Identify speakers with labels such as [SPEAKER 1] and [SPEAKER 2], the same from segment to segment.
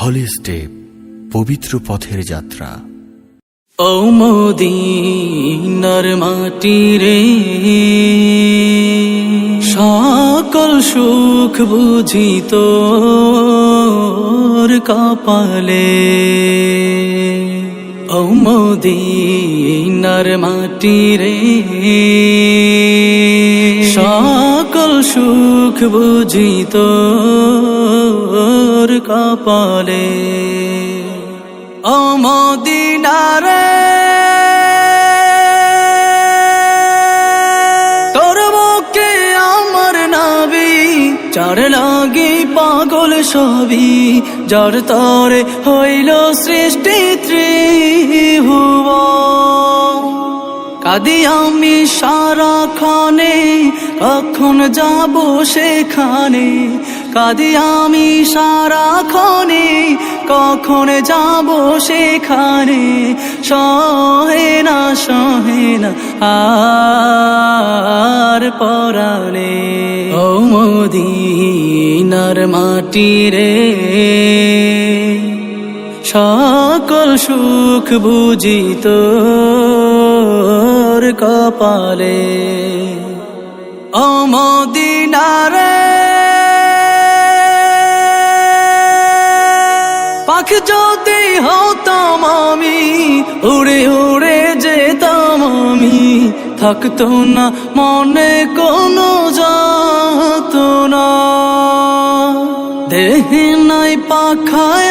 [SPEAKER 1] হলি step, পবিত্র পথের যাত্রা।
[SPEAKER 2] ও মদিনার মাটি রে, সকল সুখ বুঝিত কপালে। ও মদিনার মাটি রে সকল সুখ কপালে। মদিনারে, তোর বুকে আমার নাবি চার লাগি পাগল সবই, যার তরে হইল সৃষ্টি ত্রিভুব। কাদি আমি সারা খানে কখন যাব সেখানে? কাদি আমি সারা খনে কখন যাব সেখানে? সহে না সহে না, আর পরাণে। ও মদিনার মাটি রে, সকল সুখ বুঝিত। কপালে, অমদিনারে। পাখ যদি হতাম আমি, উড়ে উড়ে যেতাম আমি, থাকতো না মনে কোনো যাত না দেহে নাই পাখায়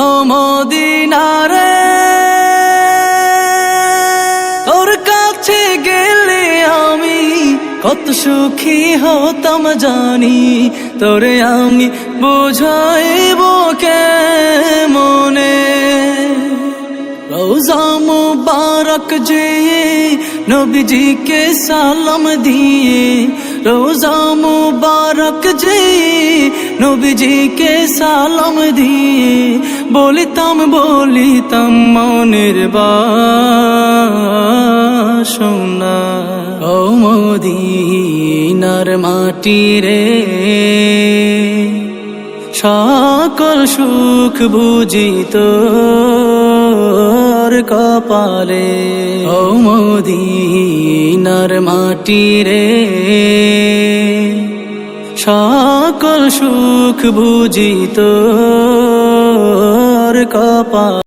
[SPEAKER 2] অমদিনারে তোর কাছে গেলে আমি কত সুখী হতাম জানি। তোরে আমি বোঝাইব কে মনে রোজা মুবারক যে নবীজিকে সালাম দিয়ে, রোজা মুবারক যে নবীজিকে সালাম দিয়ে বলিতাম বলিতাম মনের বাসনা ও মদিনার মাটি রে সকল সুখ বুঝিত কপালে ও মদিনার মাটি রে সকল সুখ বুঝিত কপালে।